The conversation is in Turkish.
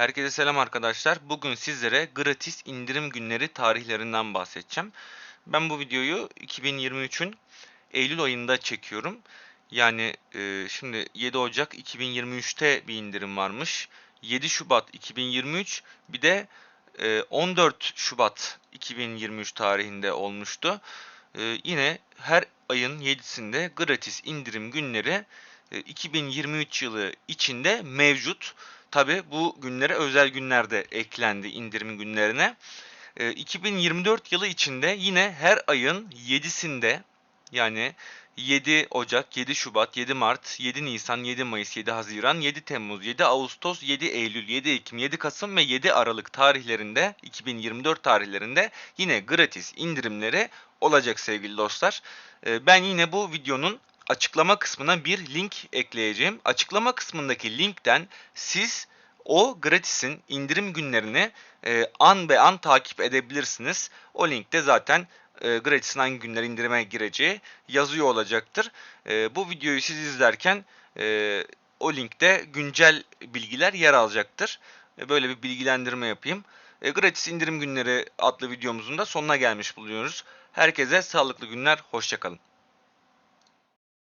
Herkese selam arkadaşlar. Bugün sizlere gratis indirim günleri tarihlerinden bahsedeceğim. Ben bu videoyu 2023'ün Eylül ayında çekiyorum. Yani e, şimdi 7 Ocak 2023'te bir indirim varmış. 7 Şubat 2023 bir de e, 14 Şubat 2023 tarihinde olmuştu. E, yine her ayın 7'sinde gratis indirim günleri e, 2023 yılı içinde mevcut. Tabi bu günlere özel günler de eklendi indirim günlerine. E, 2024 yılı içinde yine her ayın 7'sinde yani 7 Ocak, 7 Şubat, 7 Mart, 7 Nisan, 7 Mayıs, 7 Haziran, 7 Temmuz, 7 Ağustos, 7 Eylül, 7 Ekim, 7 Kasım ve 7 Aralık tarihlerinde 2024 tarihlerinde yine gratis indirimleri olacak sevgili dostlar. E, Ben yine bu videonun açıklama kısmına bir link ekleyeceğim. Açıklama kısmındaki linkten siz o gratisin indirim günlerini e, an be an takip edebilirsiniz. O linkte zaten e, gratisin hangi günler indirime gireceği yazıyor olacaktır. E, bu videoyu siz izlerken e, o linkte güncel bilgiler yer alacaktır. E, böyle bir bilgilendirme yapayım. E, gratis indirim günleri adlı videomuzun da sonuna gelmiş bulunuyoruz. Herkese sağlıklı günler, hoşçakalın.